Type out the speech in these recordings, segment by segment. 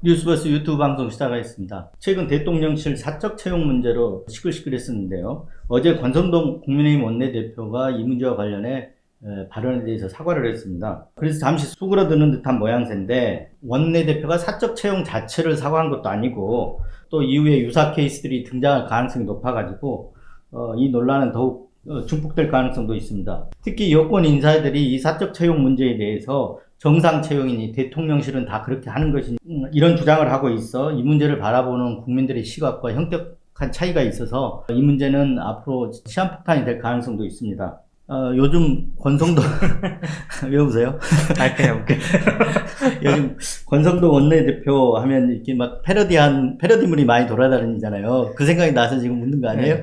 뉴스버스 유튜브 방송 시작하겠습니다. 최근 대통령실 사적 채용 문제로 시끌시끌했었는데요. 어제 권성동 국민의힘 원내대표가 이 문제와 관련해 에, 발언에 대해서 사과를 했습니다. 그래서 잠시 수그러드는 듯한 모양새인데 원내대표가 사적 채용 자체를 사과한 것도 아니고 또 이후에 유사 케이스들이 등장할 가능성이 높아가지고 어, 이 논란은 더욱 어, 중폭될 가능성도 있습니다. 특히 여권 인사들이 이 사적 채용 문제에 대해서 정상 채용이니 대통령실은 다 그렇게 하는 것이 음, 이런 주장을 하고 있어 이 문제를 바라보는 국민들의 시각과 형격한 차이가 있어서 이 문제는 앞으로 시한폭탄이 될 가능성도 있습니다. 어, 요즘 권성도 왜 웃어요? 아, 그냥 웃겨. 요즘 권성도 원내대표 하면 이렇게 막 패러디한 패러디물이 많이 돌아다니잖아요. 그 생각이 나서 지금 웃는 거 아니에요? 네.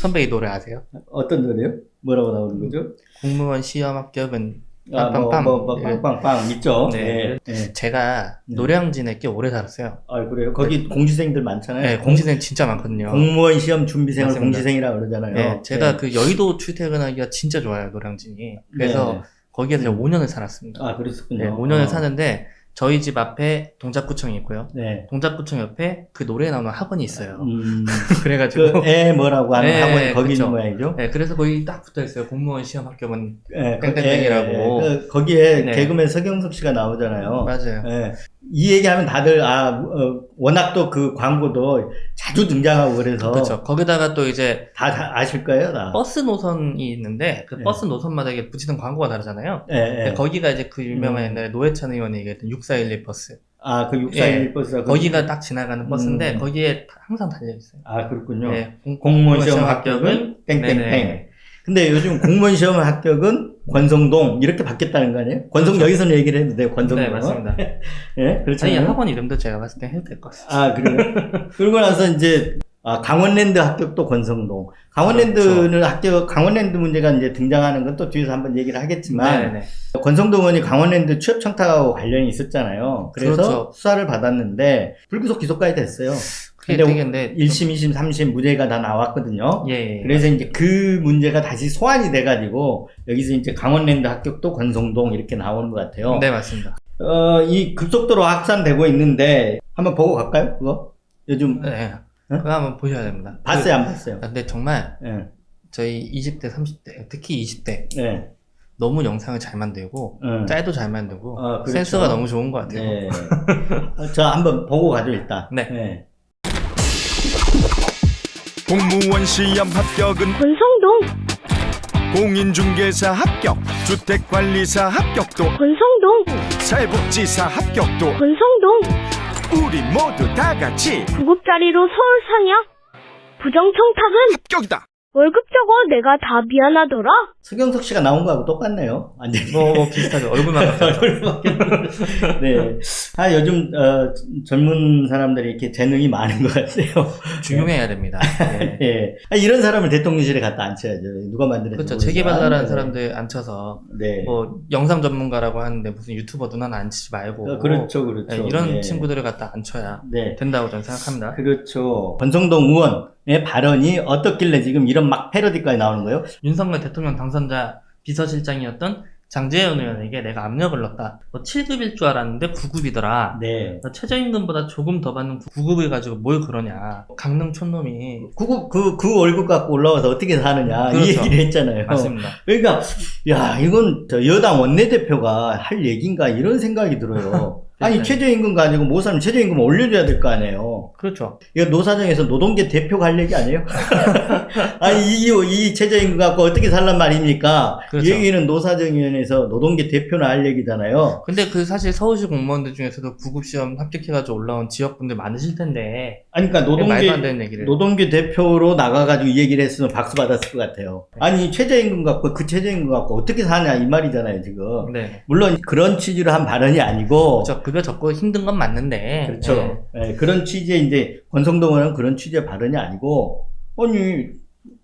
선배 이 노래 아세요? 어떤 노래요? 뭐라고 나오는 거죠? 공무원 시험 합격은 아, 뭐, 빵빵빵. 뭐, 뭐, 예. 빵빵빵 있죠. 네. 네. 네. 제가 네. 노량진에 꽤 오래 살았어요. 아 그래요. 거기 공시생들 많잖아요. 네, 공시생 진짜 많거든요. 공무원 시험 준비생을 맞습니다. 공시생이라 그러잖아요. 네, 제가 네. 그 여의도 출퇴근하기가 진짜 좋아요, 노량진이. 그래서 네. 거기에서 제가 음. 5년을 살았습니다. 아 그랬었군요. 네, 5년을 어. 사는데 저희 집 앞에 동작구청이 있고요. 네. 동작구청 옆에 그 노래 나오는 학원이 있어요. 음, 그래가지고 그 애 뭐라고 하는 네, 학원이 거기 그쵸. 있는 모양이죠. 네, 그래서 거기 딱 붙어 있어요. 공무원 시험 합격은 예, 그- 땡땡땡이라고. 예, 예. 그, 거기에 네. 개그맨 서경석 씨가 나오잖아요. 맞아요. 예. 이 얘기하면 다들 아 어, 워낙 또 그 광고도 자주 등장하고 그래서 그렇죠. 거기다가 또 이제 다, 다 아실 거예요, 다. 버스 노선이 있는데 그 네. 버스 노선마다 이게 붙이는 광고가 다르잖아요. 예, 예. 근데 거기가 이제 그 유명한 음. 옛날에 노회찬 의원이 얘기했던 6411 버스. 아, 그 641 버스가 거기가 딱 지나가는 버스인데 음. 거기에 항상 달려 있어요. 아, 그렇군요. 네, 공- 공무원 시험 시험 합격은 땡땡땡. 근데 요즘 공무원 시험 합격은 권성동 이렇게 바뀌었다는 거 아니에요? 권성 여기서는 얘기를 해도 돼요. 권성동. 네, 맞습니다. 예, 그렇잖아요. 아니, 학원 이름도 제가 봤을 때 해도 될 것 같아요. 아, 그래요? 그러고 나서 이제, 아, 강원랜드 합격도 권성동. 강원랜드는 그렇죠. 합격, 강원랜드 문제가 이제 등장하는 건 또 뒤에서 한번 얘기를 하겠지만, 네네. 권성동 의원이 강원랜드 취업 청탁하고 관련이 있었잖아요. 그래서 그렇죠. 수사를 받았는데, 불구속 기소까지 됐어요. 근데 되게 근데 1심, 2심, 3심 무죄가 다 나왔거든요. 예, 예. 그래서 이제 그 문제가 다시 소환이 돼가지고, 여기서 이제 강원랜드 합격도 권성동 이렇게 나오는 것 같아요. 네, 맞습니다. 어, 이 급속도로 확산되고 있는데, 한번 보고 갈까요? 그거? 요즘, 네. 응? 그거 한번 보셔야 됩니다. 봤어요, 안 봤어요? 그- 근데 정말 예, 저희 20대, 30대, 특히 20대 예. 너무 영상을 잘 만들고 응. 짤도 잘 만들고 어, 그렇죠. 센스가 너무 좋은 것 같아요. 네. 어, 저 한번 보고 가죠, 일단. 네. 공무원 시험 합격은 권성동, 공인중개사 합격, 주택관리사 합격도, 권성동, 사회복지사 합격도 권성동. 우리 모두 다 같이 구급자리로 서울 상향. 부정청탁은 합격이다. 월급 적어 내가 다 미안하더라. 서경석 씨가 나온 거하고 똑같네요. 완전히. 뭐, 뭐 비슷하죠. 얼굴만 같아요. 네. 아, 요즘, 어, 젊은 사람들이 이렇게 재능이 많은 것 같아요. 중용해야 됩니다. 예. 예. 아, 이런 사람을 대통령실에 갖다 앉혀야죠. 누가 만들었지. 그렇죠. 재개발라라는 네. 사람들 앉혀서 네. 뭐 영상 전문가라고 하는데 무슨 유튜버 누나는 앉히지 말고 어, 그렇죠, 그렇죠. 예, 이런 네. 친구들을 갖다 앉혀야 네. 된다고 저는 생각합니다. 그렇죠. 권성동 의원의 발언이 어떻길래 지금 이런 막 패러디까지 나오는 거예요? 윤석열 대통령 당선자 비서실장이었던 장재현 의원에게 내가 압력을 넣었다. 너 7급일 줄 알았는데 9급이더라. 네. 너 최저임금보다 조금 더 받는 9급을 가지고 뭘 그러냐. 강릉 촌놈이 그, 그, 그 월급 갖고 올라와서 어떻게 사느냐. 이 그렇죠. 얘기를 했잖아요. 맞습니다. 그러니까, 야, 이건 저 여당 원내대표가 할 얘기인가 이런 생각이 들어요. 아니. 최저임금 가지고 못 사면 최저임금 올려줘야 될 거 아니에요. 그렇죠. 이거 노사정에서 노동계 대표가 할 얘기 아니에요? 아니, 이, 이 최저임금 갖고 어떻게 살란 말입니까? 그렇죠. 이 얘기는 노사정위원회에서 노동계 대표나 할 얘기잖아요. 근데 그 사실 서울시 공무원들 중에서도 9급 시험 합격해가지고 올라온 지역분들 많으실 텐데 아니, 그러니까 왜 말도 안 노동계, 되는 얘기를 노동계 대표로 나가가지고 이 얘기를 했으면 박수 받았을 것 같아요. 아니, 최저임금 갖고 그 최저임금 갖고 어떻게 사냐 이 말이잖아요, 지금. 네. 물론 그런 취지로 한 발언이 아니고. 그렇죠. 급여 적고 힘든 건 맞는데 그렇죠. 예, 그런 취지의 이제 권성동 의원은 그런 취지의 발언이 아니고 아니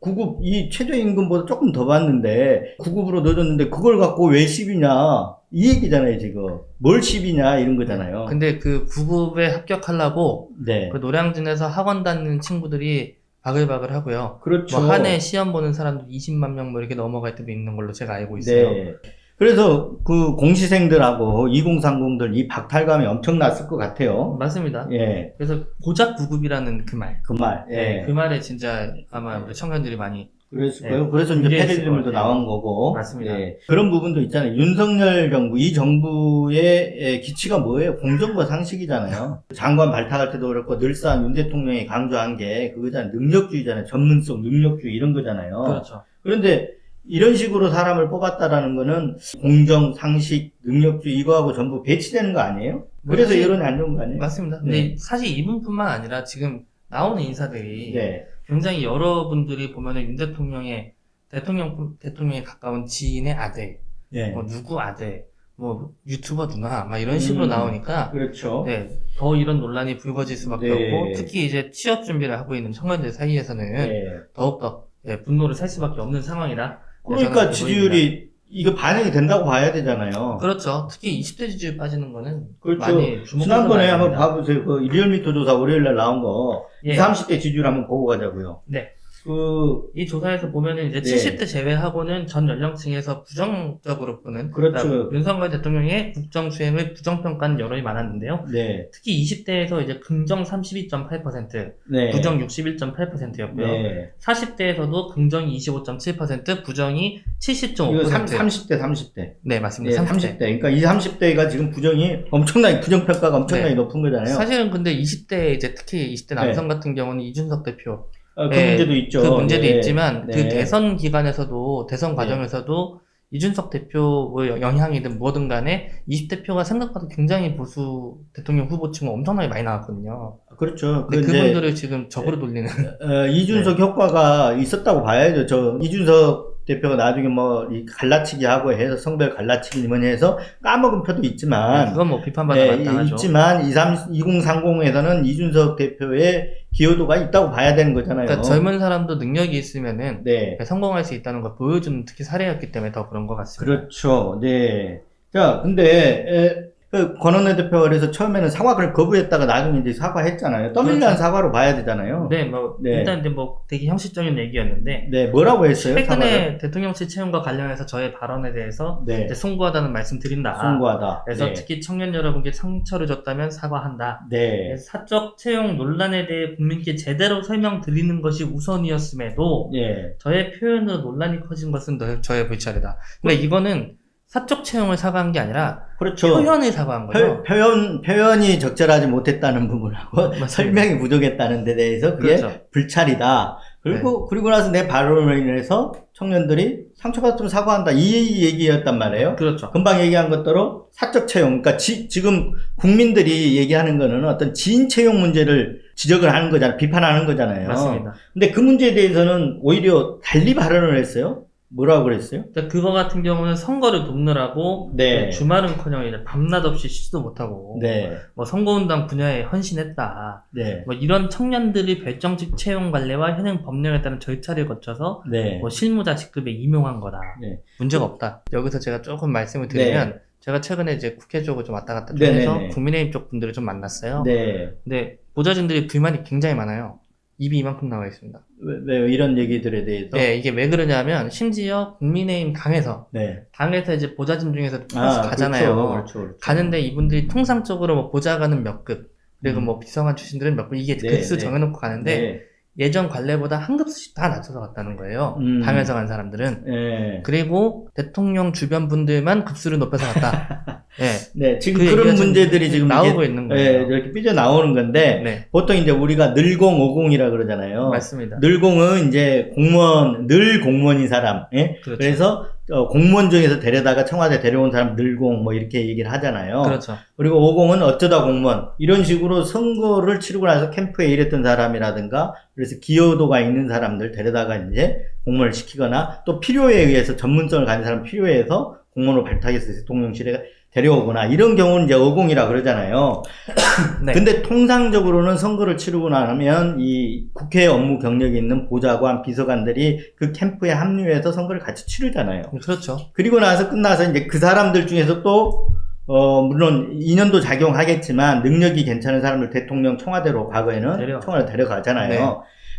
9급 이 최저임금보다 조금 더 받는데 9급으로 넣어줬는데 그걸 갖고 왜 10이냐 이 얘기잖아요 지금 뭘 10이냐 이런 거잖아요. 근데 그 9급에 합격하려고 네. 그 노량진에서 학원 다니는 친구들이 바글바글 하고요. 그렇죠. 뭐 한 해 시험 보는 사람도 20만 명 뭐 이렇게 넘어갈 때도 있는 걸로 제가 알고 있어요. 네. 그래서 그 공시생들하고 2030들 이 박탈감이 엄청났을 것 같아요. 맞습니다. 예, 그래서 고작 구급이라는 그 말. 그 말. 예. 그 말에 진짜 아마 우리 청년들이 많이 그랬을 예, 거예요. 그래서 이제 같아요. 나온 거고. 맞습니다. 예. 그런 부분도 있잖아요. 윤석열 정부, 이 정부의 예, 기치가 뭐예요? 공정과 상식이잖아요. 장관 발탁할 때도 그렇고 늘상 윤 대통령이 강조한 게 그거잖아요. 능력주의잖아요. 전문성, 능력주의 이런 거잖아요. 그렇죠. 그런데 이런 식으로 사람을 뽑았다라는 거는 공정, 상식, 능력주의 이거하고 전부 배치되는 거 아니에요? 그래서 사실- 여론이 안 좋은 거 아니에요? 맞습니다. 근데 네. 사실 이분뿐만 아니라 지금 나오는 인사들이 네. 굉장히 여러분들이 보면은 윤 대통령의 대통령 대통령에 가까운 지인의 아들, 네. 뭐 누구 아들, 뭐 유튜버 누나, 막 이런 식으로 음, 나오니까 그렇죠. 네, 더 이런 논란이 불거질 수밖에 네. 없고 특히 이제 취업 준비를 하고 있는 청년들 사이에서는 네. 더욱더 예, 분노를 살 수밖에 없는 상황이라 그러니까 저는 지지율이 이거 반영이 된다고 봐야 되잖아요. 그렇죠. 특히 20대 지지율 빠지는 거는 그렇죠. 많이 주목해서 지난번에 봐야 한번 됩니다. 봐보세요. 그 리얼미터 조사 월요일 날 나온 거 예. 20, 30대 지지율 한번 보고 가자고요. 네. 그 이 조사에서 보면은 이제 네. 70대 제외하고는 전 연령층에서 부정적으로 보는 그렇죠. 그러니까 윤석열 대통령의 국정 수행을 부정평가하는 여론이 많았는데요. 네, 특히 20대에서 이제 긍정 32.8%, 네, 부정 61.8%였고요. 네. 40대에서도 긍정이 25.7%, 부정이 이거 70.5%. 3, 30대, 30대. 네, 네, 맞습니다. 30대. 그러니까 이 30대가 지금 부정이 엄청나게 부정 평가가 엄청나게 네. 높은 거잖아요. 사실은 근데 20대 이제 특히 20대 남성 같은 경우는 이준석 대표 어, 그 네, 문제도 있죠. 그 문제도 네. 있지만 네. 그 대선 기간에서도 대선 과정에서도 이준석 대표 뭐 영향이든 뭐든 간에 20대 표가 생각보다 굉장히 보수 대통령 후보 치고 엄청나게 많이 나왔거든요. 그렇죠. 그 근데 그분들을 지금 적으로 돌리는 어, 이준석 효과가 있었다고 봐야죠. 저 이준석 대표가 나중에 뭐 이 갈라치기 하고 해서 성별 갈라치기 뭐니 해서 까먹은 표도 있지만 그건 뭐 비판받아 네, 마땅하죠. 있지만 23, 2030에서는 이준석 대표의 기여도가 있다고 봐야 되는 거잖아요. 그러니까 젊은 사람도 능력이 있으면은 네. 성공할 수 있다는 걸 보여주는 특히 사례였기 때문에 더 그런 것 같습니다. 그렇죠. 네. 자, 근데 에, 그 권원내 대표가 그래서 처음에는 사과를 거부했다가 나중에 이제 사과했잖아요. 떠밀려한 그렇죠. 사과로 봐야 되잖아요. 네, 뭐 네. 일단 근데 뭐 되게 형식적인 얘기였는데 네, 뭐라고 했어요? 최근에 사과를? 대통령실 채용과 관련해서 저의 발언에 대해서 네. 이제 송구하다는 말씀 드린다. 송구하다. 그래서 네. 특히 청년 여러분께 상처를 줬다면 사과한다. 네. 사적 채용 논란에 대해 국민께 제대로 설명드리는 것이 우선이었음에도 예. 저의 표현으로 논란이 커진 것은 너- 저의 불찰이다. 그러니까 이거는 사적 채용을 사과한 게 아니라 그렇죠. 표현을 사과한 거예요. 표, 현 표현이 적절하지 못했다는 부분하고 맞습니다. 설명이 부족했다는 데 대해서 그게 그렇죠. 네. 불찰이다. 그리고 그리고 나서 내 발언으로 인해서 청년들이 상처받으면 사과한다. 이 얘기였단 말이에요. 그렇죠. 금방 얘기한 것대로 사적 채용. 그러니까 지, 금 국민들이 얘기하는 거는 어떤 지인 채용 문제를 지적을 하는 거잖아요. 비판하는 거잖아요. 맞습니다. 근데 그 문제에 대해서는 오히려 달리 발언을 했어요. 뭐라고 그랬어요? 그러니까 그거 같은 경우는 선거를 돕느라고 네. 주말은커녕 이제 밤낮 없이 쉬지도 못하고 네. 뭐 선거운동 분야에 헌신했다. 네. 뭐 이런 청년들이 별정직 채용 관례와 현행 법령에 따른 절차를 거쳐서 네. 뭐 실무자 직급에 임용한 거다. 네. 문제가 없다. 여기서 제가 조금 말씀을 드리면 제가 최근에 이제 국회 쪽을 좀 왔다 갔다 좀 네네네. 해서 국민의힘 쪽 분들을 좀 만났어요. 네. 근데 보좌진들이 불만이 굉장히 많아요. 입이 이만큼 나와 있습니다. 왜, 왜 이런 얘기들에 대해서? 네, 이게 왜 그러냐면 심지어 국민의힘 당에서 네. 당에서 이제 보좌진 중에서 투표해서 가잖아요. 그렇죠, 그렇죠, 그렇죠. 가는데 이분들이 통상적으로 뭐 보좌관은 몇 급, 그리고 음. 뭐 비서관 출신들은 몇 급, 이게 네, 급수 네. 정해놓고 가는데 네. 예전 관례보다 한 급수씩 다 낮춰서 갔다는 거예요. 음. 당에서 간 사람들은. 네. 그리고 대통령 주변 분들만 급수를 높여서 갔다. 네. 네, 지금 그 그런 얘기가 지금 문제들이 지금 나오고 이게, 있는 네, 거예요. 이렇게 삐져 나오는 건데 네, 보통 이제 우리가 늘공 오공이라 그러잖아요. 맞습니다. 늘공은 이제 공무원 늘 공무원인 사람. 예? 그렇죠. 그래서 공무원 중에서 데려다가 청와대 데려온 사람 늘공 뭐 이렇게 얘기를 하잖아요. 그렇죠. 그리고 오공은 어쩌다 공무원 이런 식으로 선거를 치르고 나서 캠프에 일했던 사람이라든가 그래서 기여도가 있는 사람들 데려다가 이제 공무원을 시키거나 또 필요에 의해서 전문성을 가진 사람 필요에 의해서 공무원으로 발탁해서 대통령실에 데려오거나 이런 경우는 이제 어공이라 그러잖아요. 네. 근데 통상적으로는 선거를 치르고 나면 이 국회 업무 경력이 있는 보좌관, 비서관들이 그 캠프에 합류해서 선거를 같이 치르잖아요. 그렇죠. 그리고 나서 끝나서 이제 그 사람들 중에서 또, 어, 물론 인연도 작용하겠지만 능력이 괜찮은 사람들 대통령 청와대로 과거에는 데려가죠. 청와대 데려가잖아요. 네.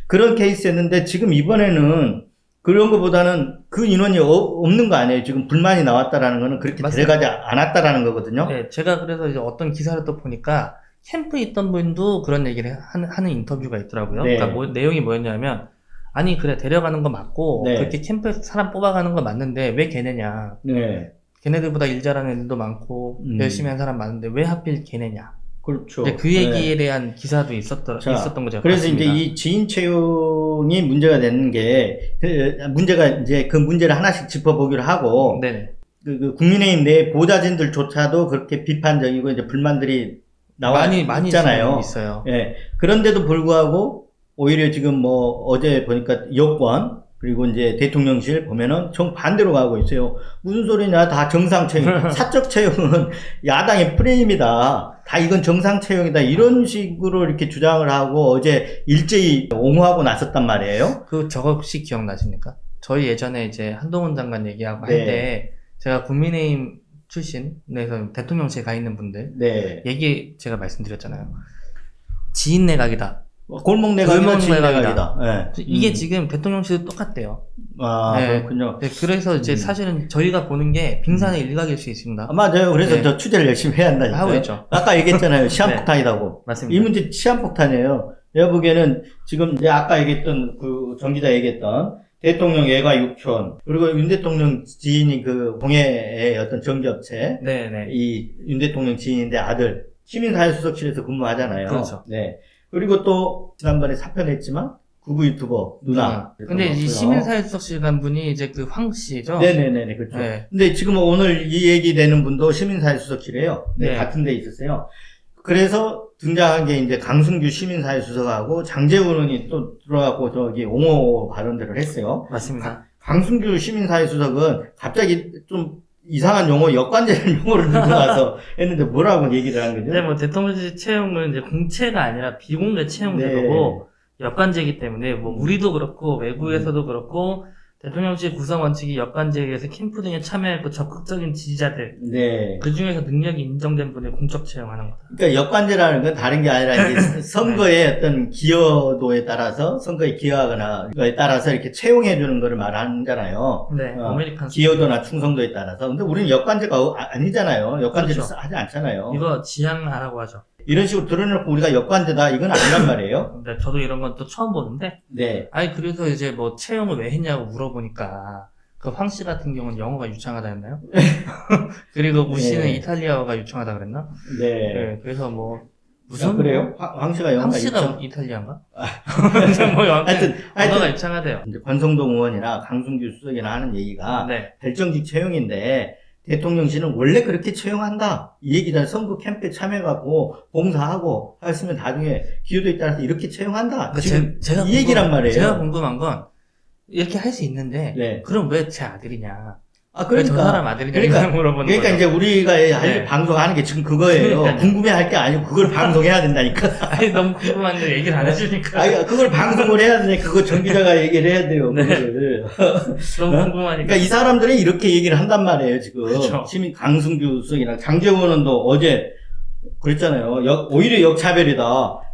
그런 케이스였는데 지금 이번에는 그런 것보다는 그 인원이 어- 없는 거 아니에요. 지금 불만이 나왔다라는 거는 그렇게 맞습니다. 데려가지 않았다라는 거거든요. 네, 제가 그래서 이제 어떤 기사를 또 보니까 캠프에 있던 분도 그런 얘기를 하는, 하는 인터뷰가 있더라고요. 네. 그러니까 뭐- 내용이 뭐였냐면 아니 그래 데려가는 거 맞고 네. 그렇게 캠프에서 사람 뽑아가는 거 맞는데 왜 걔네냐? 네. 걔네들보다 일 잘하는 애들도 많고 음. 열심히 한 사람 많은데 왜 하필 걔네냐? 그렇죠. 이제 그 네. 얘기에 대한 기사도 있었더, 자, 있었던 거죠. 그래서 이제 이 지인 채용이 문제가 되는 게, 그, 문제가 이제 그 문제를 하나씩 짚어보기로 하고, 네네. 그, 그 국민의힘 내 보좌진들조차도 그렇게 비판적이고 이제 불만들이 나와 많이 많이 있잖아요. 있어요. 예. 그런데도 불구하고 오히려 지금 뭐 어제 보니까 여권 그리고 이제 대통령실 보면은 정 반대로 가고 있어요. 무슨 소리냐? 다 정상 채용. 사적 채용은 야당의 프레임이다. 다 이건 정상 채용이다. 이런 식으로 이렇게 주장을 하고 어제 일제히 옹호하고 나섰단 말이에요. 그 저거 혹시 기억나십니까? 저희 예전에 이제 한동훈 장관 얘기하고 네. 할때 제가 국민의힘 출신에서 대통령실 가 있는 분들 네. 얘기 제가 말씀드렸잖아요. 지인 내각이다. 골목 내각이다. 골목 지인 내각이다. 내각이다. 예. 이게 음. 지금 대통령실도 똑같대요. 아, 네. 그렇군요. 네, 그래서 이제 음. 사실은 저희가 보는 게 빙산의 일각일 수 있습니다. 아, 맞아요. 그래서 네. 저 취재를 열심히 해야 한다니까. 하고 있죠. 아까 얘기했잖아요. 네. 시한폭탄이라고. 맞습니다. 이 문제 시한폭탄이에요. 내가 보기에는 지금 이제 아까 얘기했던 그 정 기자 얘기했던 대통령 예가 육촌 그리고 윤 대통령 지인이 그 공예의 어떤 정기업체 네네. 이 윤 대통령 지인인데 아들 시민사회수석실에서 근무하잖아요. 그렇죠. 네. 그리고 또 지난번에 사표냈지만 구구 유튜버 누나. 근데 이 시민사회수석실 간 분이 이제 그 황 씨죠? 네네네 그렇죠. 네. 근데 지금 오늘 이 얘기 되는 분도 시민사회수석실이에요. 네, 네. 같은 데 있었어요. 그래서 등장한 게 이제 강승규 시민사회수석하고 장재훈 의원이 또 들어가고 저기 옹호 발언들을 했어요. 맞습니다. 강승규 시민사회수석은 갑자기 좀 이상한 용어, 역관제를 용어를 들고 나서 했는데 뭐라고 얘기를 한 거죠? 근데 뭐 대통령실 채용은 이제 공채가 아니라 비공개 채용 네. 제도고 역관제이기 때문에 뭐 우리도 그렇고 외부에서도 그렇고 대통령실 구성 원칙이 역관제에 의해서 캠프 등에 참여했고 적극적인 지지자들 네. 그 중에서 능력이 인정된 분을 공적 채용하는 거다. 그러니까 역관제라는 건 다른 게 아니라 이제 선거의 어떤 기여도에 따라서 선거에 기여하거나 그거에 따라서 이렇게 채용해 주는 거를 말하잖아요. 네, 어, 아메리칸 기여도나 충성도에 따라서. 근데 우리는 역관제가 아- 아니잖아요. 역관제를 그렇죠. 하지 않잖아요. 이거 지향하라고 하죠. 이런 식으로 드러내놓고 우리가 역관제다 이건 아니란 말이에요. 근데 저도 이런 건 또 처음 보는데 네. 아니 그래서 이제 뭐 채용을 왜 했냐고 물어보니까 그 황 씨 같은 경우는 영어가 유창하다 했나요? 그리고 우 씨는 네. 이탈리아어가 유창하다 그랬나? 네. 네, 그래서 뭐 무슨 아, 그래요? 황, 황 씨가 영어가 황 씨가 있죠? 이탈리아인가? 뭐 여하튼 하여튼, 하여튼 유창하대요. 이제 권성동 의원이나 강승규 수석이나 하는 얘기가 네, 결정직 채용인데 대통령실은 원래 그렇게 채용한다. 이 얘기다. 선거 캠프에 참여하고 봉사하고 했으면 나중에 기여도에 따라서 이렇게 채용한다. 그 지금 제, 가이 얘기란 말이에요. 제가 궁금한 건 이렇게 할 수 있는데 네. 그럼 왜 제 아들이냐? 아왜저 사람 그러니까 아들이냐? 그러니까- 물어보는 그러니까 거죠. 이제 우리가 할 네. 방송하는 게 지금 그거예요. 그러니까요. 궁금해 할 게 아니고 그걸 방송해야 된다니까. 아니 너무 궁금한데 얘기를 안 해주니까 아 그걸 방송을 해야 되니까 그거 정 기자가 얘기를 해야 돼요. 네. 그거를. 너무 어? 궁금하니까 그러니까 이 사람들이 이렇게 얘기를 한단 말이에요, 지금. 그렇죠. 시민 강승규 수석이랑 장재원 의원도 어제 그랬잖아요. 역- 오히려 역차별이다.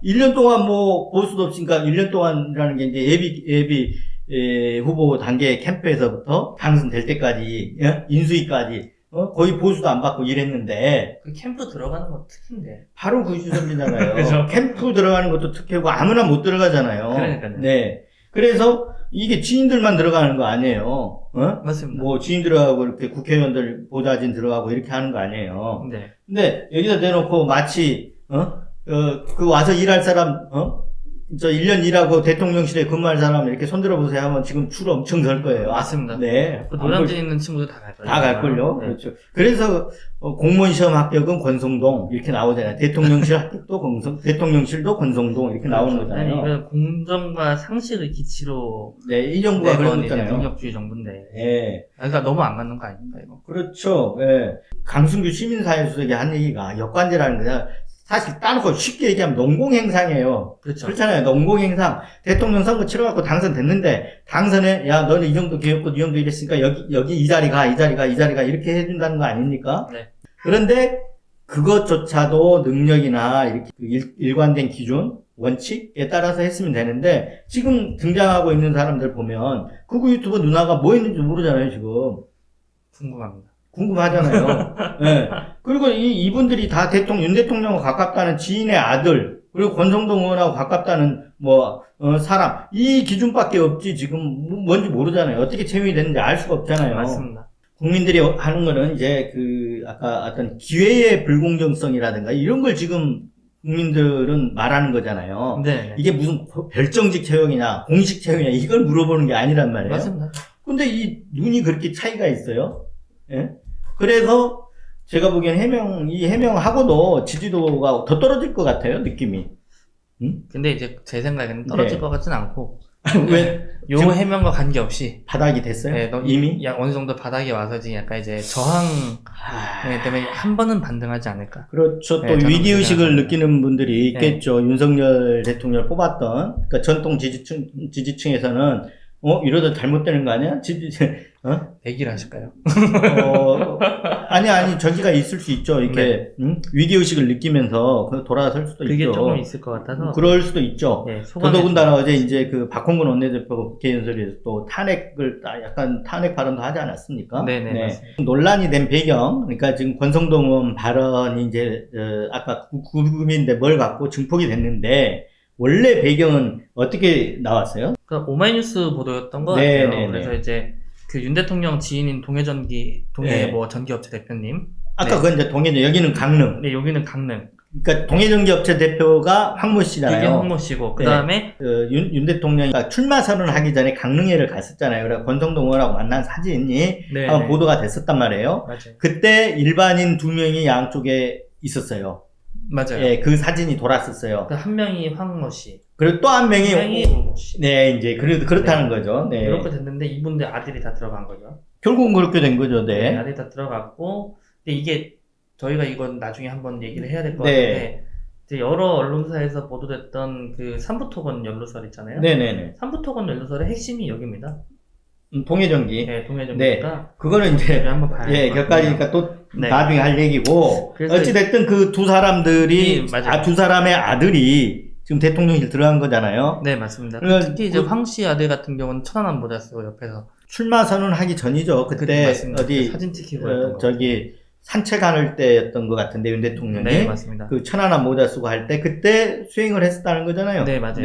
1년 동안 뭐, 볼 수도 없으니까 1년 동안이라는 게 이제 예비, 예비, 에, 후보 단계 캠프에서부터 당선될 때까지, 예? 인수위까지, 어? 거의 보수도 안 받고 일했는데, 그 캠프 들어가는 거 특인데 바로 그 시설이잖아요. 그죠. 캠프 들어가는 것도 특혜고 아무나 못 들어가잖아요. 그러니까요. 네. 그래서 이게 지인들만 들어가는 거 아니에요. 어? 맞습니다. 뭐 지인 들어가고 이렇게 국회의원들 보좌진 들어가고 이렇게 하는 거 아니에요. 네. 근데 여기다 대놓고 마치 어? 어, 그 와서 일할 사람 어? 저 1년 일하고 대통령실에 근무할 사람 이렇게 손들어 보세요 하면 지금 줄 엄청 설 거예요. 아, 맞습니다. 네. 그 노량진 있는 친구들 다 갈걸요. 다 갈걸요. 네. 그렇죠. 그래서 어, 공무원 시험 합격은 권성동 이렇게 나오잖아요. 대통령실 합격도 권성, 대통령실도 권성동 이렇게 나오는 그렇죠. 아니, 거잖아요. 이건 공정과 상식을 기치로 네, 이 정부가 그런 내건 이제 거잖아요. 능력주의 정부인데. 예. 그러니까 너무 안 맞는 거 아닙니까, 이거? 그렇죠. 예. 강승규 시민사회수석이 한 얘기가 역관제라는 거야. 사실 따놓고 쉽게 얘기하면 농공행상이에요. 그렇죠. 그렇잖아요. 농공행상. 대통령 선거 치러갖고 당선됐는데, 당선에, 야, 너는 이 정도 기획고 이 정도 이랬으니까 여기, 여기 이 자리 가, 이 자리 가, 이 자리 가, 이렇게 해준다는 거 아닙니까? 네. 그런데, 그것조차도 능력이나 이렇게 그 일, 일관된 기준, 원칙에 따라서 했으면 되는데 지금 등장하고 있는 사람들 보면 극우 유튜버 누나가 뭐 했는지 모르잖아요, 지금. 궁금합니다. 궁금하잖아요. 예. 그리고 이, 이분들이 다 대통령, 윤 대통령과 가깝다는 지인의 아들, 그리고 권성동 의원하고 가깝다는 뭐, 어, 사람. 이 기준밖에 없지, 지금 뭐- 뭔지 모르잖아요. 어떻게 채용이 됐는지 알 수가 없잖아요. 맞습니다. 국민들이 하는 거는 이제 그, 아까 어떤 기회의 불공정성이라든가 이런 걸 지금 국민들은 말하는 거잖아요. 네. 이게 무슨 별정직 채용이냐, 공식 채용이냐, 이걸 물어보는 게 아니란 말이에요. 맞습니다. 근데 이 눈이 그렇게 차이가 있어요. 예? 그래서 제가 보기엔 해명, 이 해명하고도 지지도가 더 떨어질 것 같아요, 느낌이. 근데 이제 제 생각에는 떨어질 네. 것 같진 않고 왜 요 해명과 관계없이 바닥이 됐어요? 네, 너 이미? 야, 어느 정도 바닥에 와서 지금 약간 이제 저항 아, 네, 때문에 한 번은 반등하지 않을까. 그렇죠. 또 네, 저는 위기 의식을 그렇게 느끼는 분들이 있겠죠. 윤석열 대통령을 뽑았던, 그러니까 전통 지지층, 지지층에서는, 어, 이러다 잘못되는 거 아니야? 지지, 어? 얘기를 하실까요? 어, 아니, 아니, 저기가 있을 수 있죠. 이렇게, 응? 위기 의식을 느끼면서 그 돌아설 수도 네. 그게 있죠. 조금 있을 것 같아서. 그럴 수도 있죠. 네, 소감이 더더군다나 좀- 어제 이제 그 박홍근 원내대표가 국회연설에서 또 탄핵을 딱 약간 탄핵 발언도 하지 않았습니까? 네네, 네. 맞습니다. 논란이 된 배경, 그러니까 지금 권성동 의원 발언이 이제 어, 아까 구- 구금인데 뭘 갖고 증폭이 됐는데 원래 배경은 어떻게 나왔어요? 그 오마이뉴스 보도였던 것 네, 같아요. 네, 네. 그래서 이제 그 윤 대통령 지인인 동해전기 동해 네. 뭐 전기업체 대표님. 아까 네. 그건 이제 동해전 여기는 강릉. 네, 여기는 강릉. 그러니까 동해전기업체 대표가 황모 그게 씨잖아요. 황모 씨고 그 다음에 어, 윤, 윤 대통령이 출마 선언을 하기 전에 강릉에를 갔었잖아요. 그래 권성동 의원하고 만난 사진이 네, 한번 네. 보도가 됐었단 말이에요. 맞아요. 그때 일반인 두 명이 양쪽에 있었어요. 맞아요. 예, 그 사진이 돌았었어요. 그한 명이 황모 씨, 그리고 또 한 명이 한 명이 씨. 네, 이제 그래 그렇다는 거죠. 네. 이렇게 됐는데 이분들 아들이 다 들어간 거죠. 결국은 그렇게 된 거죠. 네, 네. 아들이 다 들어갔고 근데 이게 저희가 이건 나중에 한번 얘기를 해야 될 것 네. 같은데 이제 여러 언론사에서 보도됐던 그 삼부토건 연루설 있잖아요. 네, 네, 네. 삼부토건 연루설의 핵심이 여기입니다. 음, 동해전기. 네, 동해전기니까 그거는 네. 이제 한번 봐야 예, 될것 격가지니까 또 네. 나중에 할 얘기고 그래서 어찌 됐든 그 두 사람들이 네, 맞아요. 아, 두 사람의 아들이 지금 대통령실 들어간 거잖아요. 네, 맞습니다. 그러니까 특히 이제 그- 황 씨 아들 같은 경우는 천안함 모자 쓰고 옆에서 출마 선언하기 전이죠. 그- 그때 맞습니다. 어디 사진 찍히고 어, 했던 거. 저기 산책할 때였던 것 같은데 윤 대통령이 네, 맞습니다. 그 천안함 모자 쓰고 할 때 그때 수행을 했었다는 거잖아요. 네, 맞아요.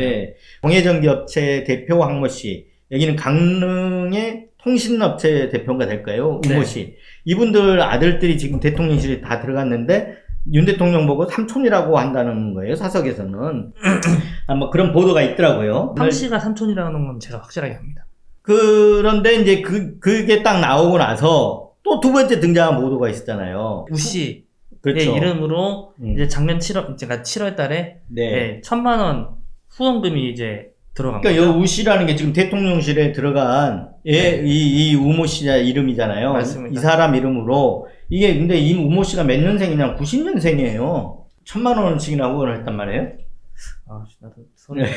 동해전기 업체 대표 황모 씨, 여기는 강릉의 통신업체 대표가 될까요? 우모 네. 씨. 이분들 아들들이 지금 대통령실에 다 들어갔는데 윤 대통령 보고 삼촌이라고 한다는 거예요. 사석에서는 아마 그런 보도가 있더라고요. 황 씨가 삼촌이라는 건 제가 확실하게 합니다. 그런데 이제 그 그게 딱 나오고 나서 또 두 번째 등장한 보도가 있었잖아요. 우 씨의 그렇죠. 이름으로 음. 이제 작년 7월, 제가 7월 달에 네. 네, 천만 원 후원금이 이제 들어간 그러니까 거죠. 이 우씨라는 게 지금 대통령실에 들어간 예, 네. 이, 이 우모 씨 이름이잖아요. 맞습니다. 이 사람 이름으로 이게 근데 이 우모 씨가 몇 년생이냐? 90년생이에요. 천만 원씩이나 후원을 했단 말이에요. 아, 나도 소리 네.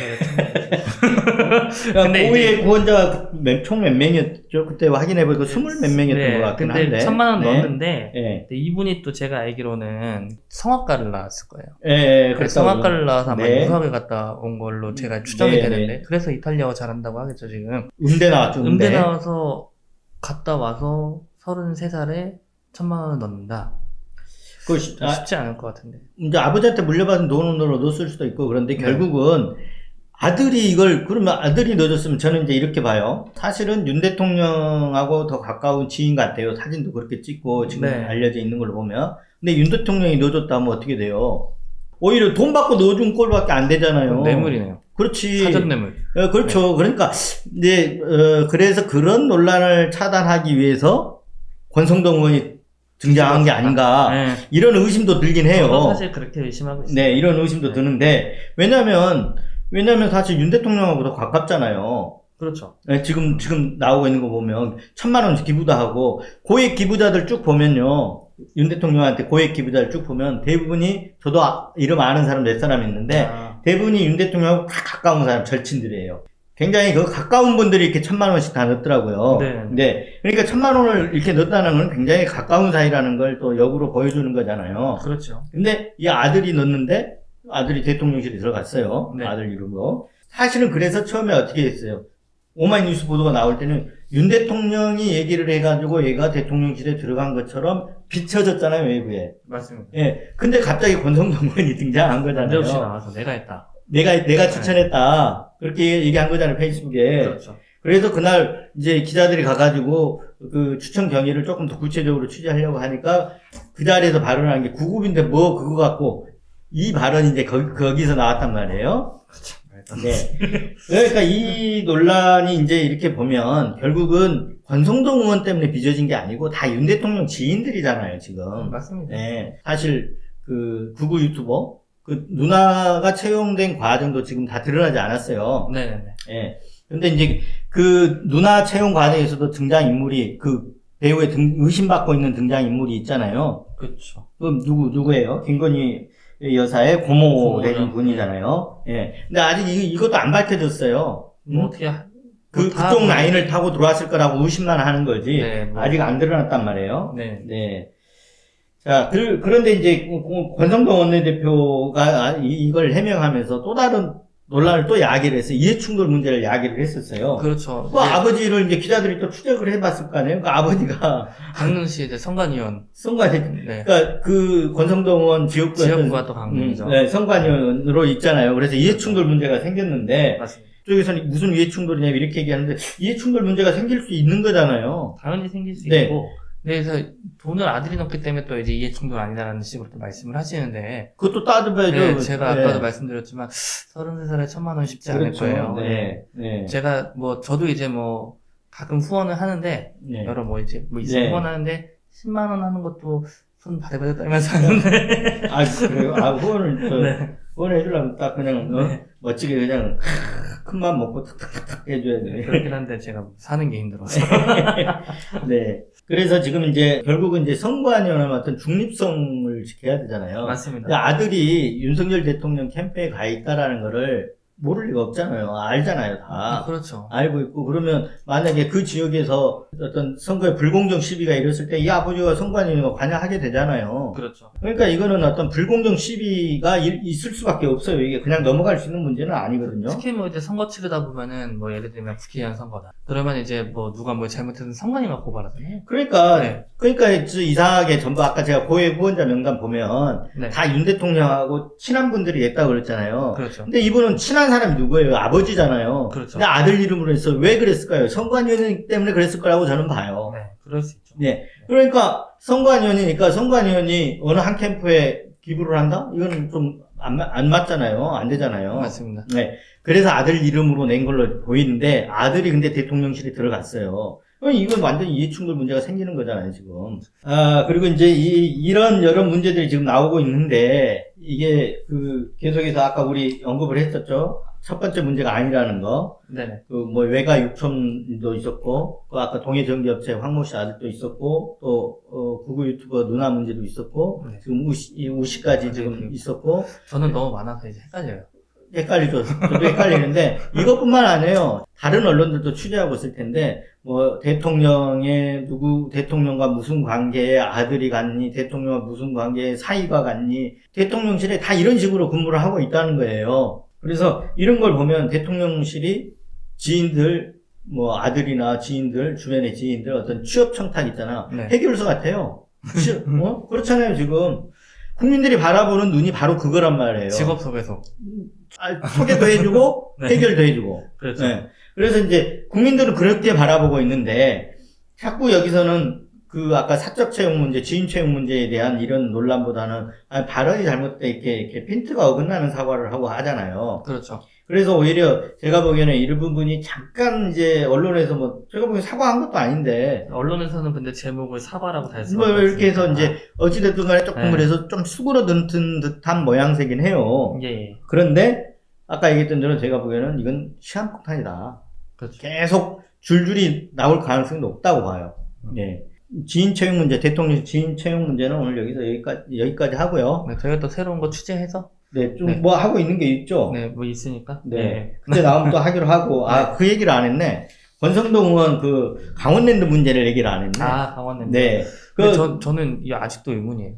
근데 근데 고위의 구원자가 총몇 명이었죠? 그때 확인해 보니까 스물 몇 명이었던 것 같긴 네, 근데 한데. 천만 원 네. 넣었는데 예. 근데 이분이 또 제가 알기로는 성악가를 나왔을 거예요. 예, 예, 그래서 성악가를 나와서 아마 네. 유학을 갔다 온 걸로 제가 추정이 네, 되는데 네. 그래서 이탈리아어 잘한다고 하겠죠 지금. 음대 나왔죠, 음대. 음대 나와서 갔다 와서 33살에 천만 원을 넣는다. 그 시- 아, 쉽지 않을 것 같은데. 이제 아버지한테 물려받은 돈으로 넣었을 수도 있고 그런데 네. 결국은 아들이 이걸 그러면 아들이 넣어줬으면 저는 이제 이렇게 봐요. 사실은 윤 대통령하고 더 가까운 지인 같아요. 사진도 그렇게 찍고 지금 네. 알려져 있는 걸로 보면. 근데 윤 대통령이 넣어줬다면 어떻게 돼요? 오히려 돈 받고 넣어준 꼴밖에 안 되잖아요. 뇌물이네요. 그렇지. 사전 뇌물. 어, 그렇죠. 그러니까 이제 어, 그래서 그런 논란을 차단하기 위해서 권성동 의원이 등장한 게 아닌가 네. 이런 의심도 들긴 해요. 사실 그렇게 의심하고 있어요. 네, 이런 의심도 네. 드는데, 왜냐면, 왜냐면 사실 윤 대통령하고 더 가깝잖아요. 그렇죠. 네, 지금, 지금 나오고 있는 거 보면, 천만 원씩 기부도 하고, 고액 기부자들 쭉 보면요. 윤 대통령한테 고액 기부자를 쭉 보면, 대부분이, 저도 아- 이름 아는 사람 몇 사람 있는데, 아, 대부분이 윤 대통령하고 다 가까운 사람, 절친들이에요. 굉장히 그 가까운 분들이 이렇게 천만 원씩 다 넣더라고요. 네. 네. 그러니까 천만 원을 이렇게 넣었다는 건 굉장히 가까운 사이라는 걸 또 역으로 보여주는 거잖아요. 그렇죠. 근데 이 아들이 넣었는데 아들이 대통령실에 들어갔어요. 네. 아들 이름으로. 사실은 그래서 처음에 어떻게 했어요? 오마이뉴스 보도가 나올 때는 윤 대통령이 얘기를 해가지고 얘가 대통령실에 들어간 것처럼 비춰졌잖아요, 외부에. 맞습니다. 예. 근데 갑자기 권성동 의원이 등장한 거잖아요. 나와서 내가 했다. 내가, 네. 내가 추천했다. 그렇게 얘기한 거잖아요, 페이스북에. 그렇죠. 그래서 그날 이제 기자들이 가가지고 그 추천 경위를 조금 더 구체적으로 취재하려고 하니까 그 자리에서 발언한 게 구급인데 뭐 그거 갖고 이 발언이 이제 거, 거기서 나왔단 말이에요. 그렇죠. 네. 그러니까 이 논란이 이제 이렇게 보면 결국은 권성동 의원 때문에 빚어진 게 아니고 다 윤 대통령 지인들이잖아요, 지금. 맞습니다. 네. 사실 그 구구 유튜버 그 누나가 채용된 과정도 지금 다 드러나지 않았어요. 네네네. 예. 근데 이제 그 누나 채용 과정에서도 등장 인물이 그 배우의 등, 의심받고 있는 등장 인물이 있잖아요. 그렇죠. 그럼 누구 누구예요? 김건희 여사의 고모. 되는 분이잖아요. 예. 근데 아직 이, 이것도 안 밝혀졌어요. 뭐 음? 어떻게 하- 그뭐다 그쪽 뭐- 라인을 타고 들어왔을 거라고 의심만 하는 거지. 네, 뭐- 아직 안 드러났단 말이에요. 네. 네. 자, 그, 그런데 이제 권성동 원내대표가 이- 이걸 해명하면서 또 다른 논란을 또 야기를 했어요. 이해충돌 문제를 야기를 했었어요. 그렇죠. 그 아버지를 이제 기자들이 또 추적을 해봤을 거 아니에요? 그 아버지가 강릉시 이제 성관위원. 성관이, 네. 그러니까 그 권성동 의원 지역구 지역구가 또 강릉이죠. 네, 성관위원으로 있잖아요. 그래서 이해충돌 문제가 생겼는데, 맞습니다. 쪽에서는 무슨 이해충돌이냐 이렇게 얘기하는데, 이해충돌 문제가 생길 수 있는 거잖아요. 당연히 생길 수 네. 있고. 네, 그래서 돈을 아들이 넣기 때문에 또 이제 이해충돌 아니다라는 식으로 또 말씀을 하시는데. 그것도 따져봐야죠. 네, 제가 네. 아까도 말씀드렸지만 33살에 천만 원 쉽지 않을 그렇죠. 거예요. 네. 네. 제가 뭐 저도 이제 뭐 가끔 후원을 하는데 네. 여러 뭐 이제 뭐 있으면 네. 후원하는데 10만 원 하는 것도 손 바들바들 떨면서 하는데 아, 그래요? 아, 후원을, 저, 네. 후원을 해주려면 딱 그냥, 어? 네. 멋지게 그냥, 큰맘 먹고 탁탁탁탁 해줘야 돼. 그렇긴 한데 제가 사는 게 힘들어서 네. 그래서 지금 이제, 결국은 이제 선관위원회 같은 중립성을 지켜야 되잖아요. 맞습니다. 아들이 윤석열 대통령 캠프에 가 있다라는 거를 모를 리가 없잖아요. 알잖아요, 다. 그렇죠. 알고 있고, 그러면 만약에 그 지역에서 어떤 선거에 불공정 시비가 일었을 때 이 아버지가 선관위원회가 관여하게 되잖아요. 그렇죠. 그러니까 이거는 어떤 불공정 시비가 일- 있을 수밖에 없어요. 이게 그냥 넘어갈 수 있는 문제는 아니거든요. 특히 뭐 이제 선거 치르다 보면은 뭐 예를 들면 국회의원 선거다. 그러면 이제 뭐 누가 뭐 잘못해서 선관위가 고발하잖아요. 그러니까 네. 그러니까 저 이상하게 전부 아까 제가 고위 후원자 명단 보면 네. 다 윤 대통령하고 친한 분들이 했다고 그랬잖아요. 그렇죠. 근데 이분은 친한 사람이 누구예요? 아버지잖아요. 그렇죠. 근데 아들 이름으로 해서 왜 그랬을까요? 선관위원 때문에 그랬을 거라고 저는 봐요. 네, 그럴 수 있죠. 네. 그러니까 선관위원이니까 선관위원이 어느 한 캠프에 기부를 한다? 이건 좀 안 안 맞잖아요. 안 되잖아요. 맞습니다. 네. 그래서 아들 이름으로 낸 걸로 보이는데 아들이 근데 대통령실에 들어갔어요. 이건 완전 이해충돌 문제가 생기는 거잖아요, 지금. 아, 그리고 이제 이, 이런 여러 문제들이 지금 나오고 있는데 이게 그 계속해서 아까 우리 언급을 했었죠. 첫 번째 문제가 아니라는 거. 네네. 그뭐 외가 육촌도 있었고, 그 아까 동해 전기업체 황모 씨 아들도 있었고, 또 어, 구구 유튜버 누나 문제도 있었고, 네. 지금 우시, 이 우시까지 지금 네. 있었고, 저는 너무 많아서 이제 헷갈려요. 헷갈리죠. 저도 헷갈리는데 이것뿐만 아니에요. 다른 언론들도 취재하고 있을 텐데 뭐 대통령의 누구 대통령과 무슨 관계에 아들이 갔니 대통령과 무슨 관계에 사이가 갔니 대통령실에 다 이런 식으로 근무를 하고 있다는 거예요. 그래서 이런 걸 보면 대통령실이 지인들 뭐 아들이나 지인들 주변의 지인들 어떤 취업 청탁 있잖아 네. 해결서 같아요. 취- 어? 그렇잖아요 지금 국민들이 바라보는 눈이 바로 그거란 말이에요. 직업 소개서. 아, 소개도 해주고 네. 해결도 해주고. 그렇죠. 네. 그래서 이제 국민들은 그렇게 바라보고 있는데 자꾸 여기서는 그 아까 사적 채용 문제, 지인 채용 문제에 대한 이런 논란보다는 아, 발언이 잘못돼 이렇게, 이렇게 핀트가 어긋나는 사과를 하고 하잖아요. 그렇죠. 그래서 오히려 제가 보기에는 이 부분이 잠깐 이제 언론에서 뭐 제가 보기엔 사과한 것도 아닌데 언론에서는 근데 제목을 사과라고 달 수가 뭐 이렇게 해서 이제 어찌됐든 간에 조금 네. 그래서 좀 수그러든 듯한 모양새긴 해요. 예, 예. 그런데 아까 얘기했던 대로 제가 보기에는 이건 시한폭탄이다. 그렇죠. 계속 줄줄이 나올 가능성이 높다고 봐요. 네. 지인 채용 문제, 대통령 지인 채용 문제는 오늘 여기서 여기까지, 여기까지 하고요. 네, 저희가 또 새로운 거 취재해서 네, 좀 네. 뭐 하고 있는 게 있죠. 네, 뭐 있으니까. 네. 그때 나오면 또 하기로 하고, 아, 그 얘기를 안 했네. 권성동 의원 그 강원랜드 문제를 얘기를 안 했네. 아, 강원랜드. 네. 근데 그, 저, 저는 이게 아직도 의문이에요.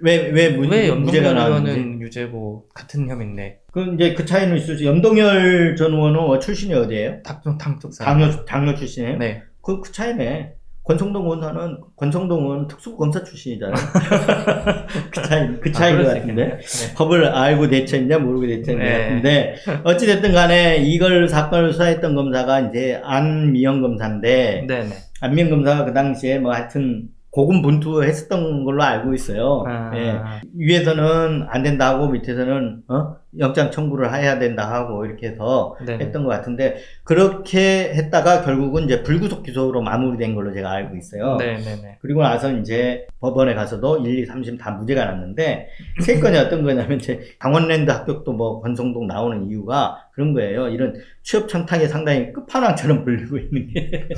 왜, 왜 문, 왜 문제가 나왔는지. 의원은 유죄고 같은 혐의인데 그 이제 그 차이는 있을 수, 연동열 전 의원은 어, 출신이 어디예요? 당쪽 사람. 당뇨, 당뇨 출신이에요? 네. 그, 그 차이네. 권성동 의원은, 권성동 의원은 특수검사 출신이잖아요. 그 차이, 그 차이인 아, 것 같은데. 네. 법을 알고 대처했냐 모르고 대처했냐 네. 같은데 어찌 됐든 간에 이걸 사건을 수사했던 검사가 이제 안미영 검사인데 네, 네. 안미영 검사가 그 당시에 뭐 하여튼 고군분투했었던 걸로 알고 있어요. 아, 예. 위에서는 안 된다고 밑에서는 어? 영장 청구를 해야 된다 하고 이렇게 해서 네. 했던 것 같은데 그렇게 했다가 결국은 이제 불구속 기소로 마무리된 걸로 제가 알고 있어요. 네, 네, 네. 그리고 나서 이제 법원에 가서도 1, 2, 3심 다 무죄가 났는데 세 건이 어떤 거냐면 이제 강원랜드 합격도 뭐 권성동 나오는 이유가 그런 거예요. 이런 취업 청탁에 상당히 끝판왕처럼 불리고 있는 게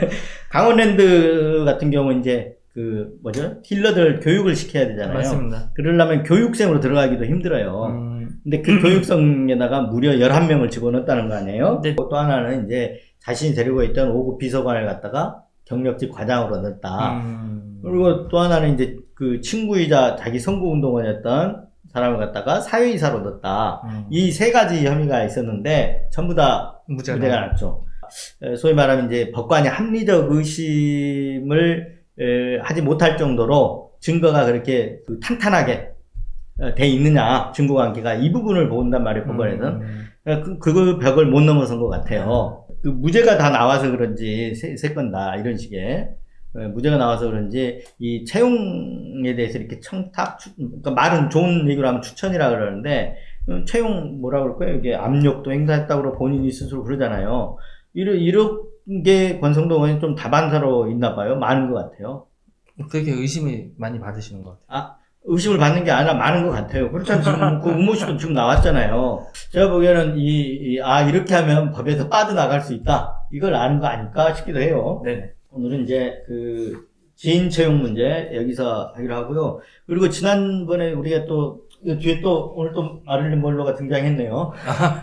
강원랜드 같은 경우 이제 그 뭐죠 딜러들 교육을 시켜야 되잖아요. 맞습니다. 그러려면 교육생으로 들어가기도 힘들어요. 음, 근데 그 교육생에다가 무려 11명을 집어넣었다는 거 아니에요? 네. 또 하나는 이제 자신이 데리고 있던 5급 비서관을 갖다가 경력직 과장으로 넣었다. 음, 그리고 또 하나는 이제 그 친구이자 자기 선거운동원이었던 사람을 갖다가 사회이사로 넣었다. 음. 이세 가지 혐의가 있었는데 전부 다 무죄가 무죄가 나- 났죠. 에, 소위 말하면 이제 법관이 합리적 의심을 에, 하지 못할 정도로 증거가 그렇게 그 탄탄하게 어, 돼 있느냐 증거 관계가 이 부분을 본단 말이에요 법원에서는 음, 그, 그 벽을 못 넘어선 것 같아요. 그 무죄가 다 나와서 그런지 세건다 이런 식의 어, 무죄가 나와서 그런지 이 채용에 대해서 이렇게 청탁 추- 그러니까 말은 좋은 얘기로 하면 추천이라 그러는데 음, 채용 뭐라 그럴까요? 이게 압력도 행사했다고 본인이 스스로 그러잖아요. 이런 이런 게 권성동 의원이 좀 다반사로 있나 봐요. 많은 것 같아요. 그렇게 의심이 많이 받으시는 것 같아요. 의심을 받는 게 아니라 많은 것 같아요. 그렇다면 지금 그 음모 씨도 지금 나왔잖아요. 제가 보기에는 이, 이- 아, 이렇게 하면 법에서 빠져나갈 수 있다. 이걸 아는 거 아닐까 싶기도 해요. 네. 오늘은 이제 그 지인 채용 문제 여기서 하기로 하고요. 그리고 지난번에 우리가 또이 뒤에 또 오늘 또 마릴린 몰로가 등장했네요.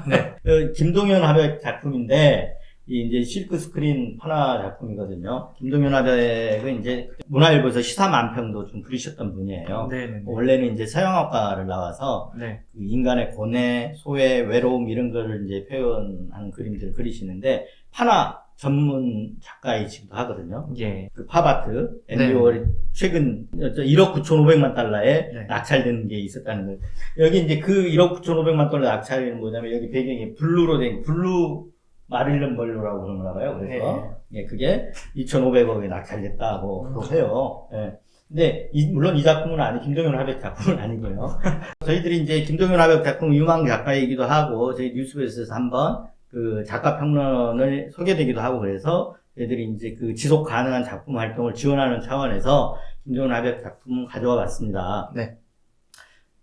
네. 어, 김동현 화백 작품인데 이 이제 실크 스크린 판화 작품이거든요. 김동현 화백은 이제 문화일보에서 시사 만평도 좀 그리셨던 분이에요. 네, 네, 네. 원래는 이제 서양학과를 나와서 네. 그 인간의 고뇌, 소외, 외로움 이런 거를 이제 표현한 그림들을 그리시는데 판화 전문 작가이시기도 하거든요. 예. 그 팝아트 앤디 네. 최근 1억 9,500만 달러에 네. 낙찰되는 게 있었다는 거예요. 여기 이제 그 1억 9,500만 달러 낙찰되는 뭐냐면 여기 배경이 블루로 된 블루 마릴런 멀로라고 그러나 봐요. 그래서 예, 그게 2,500억에 낙찰됐다고 음. 또 해요. 예. 근데 이- 물론 이 작품은 아니 김동현 화백 작품은 아니고요. 저희들이 이제 김동현 화백 작품 유망 작가이기도 하고 저희 뉴스베이스에서 한번 그 작가 평론을 소개되기도 하고 그래서 저희들이 이제 그 지속 가능한 작품 활동을 지원하는 차원에서 김동현 화백 작품 가져와 봤습니다. 네.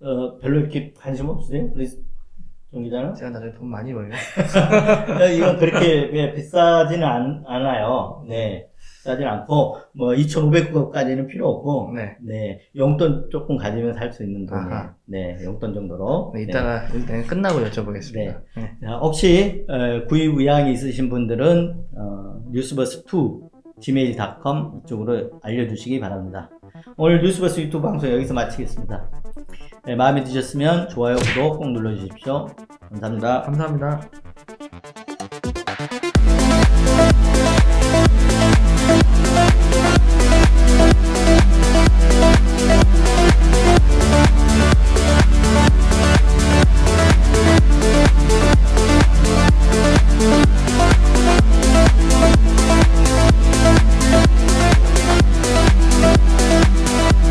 어, 별로 이렇게 관심 없으세요? 우리 정 기자는? 제가 나중에 돈 많이 벌려. 어, 이건 그렇게 예, 비싸지는 않, 않아요. 네. 비싸진 않고, 뭐, 2,500원까지는 필요 없고, 네. 네. 용돈 조금 가지면 살 수 있는 돈이에요. 아하. 네. 용돈 정도로. 네, 이따가 일단 끝나고 여쭤보겠습니다. 네. 자, 혹시, 어, 구입 의향이 있으신 분들은, 어, 뉴스버스 2, gmail.com 이쪽으로 알려주시기 바랍니다. 오늘 뉴스버스 유튜브 방송 여기서 마치겠습니다. 네, 마음에 드셨으면 좋아요, 구독 꼭 눌러주십시오. 감사합니다. 감사합니다.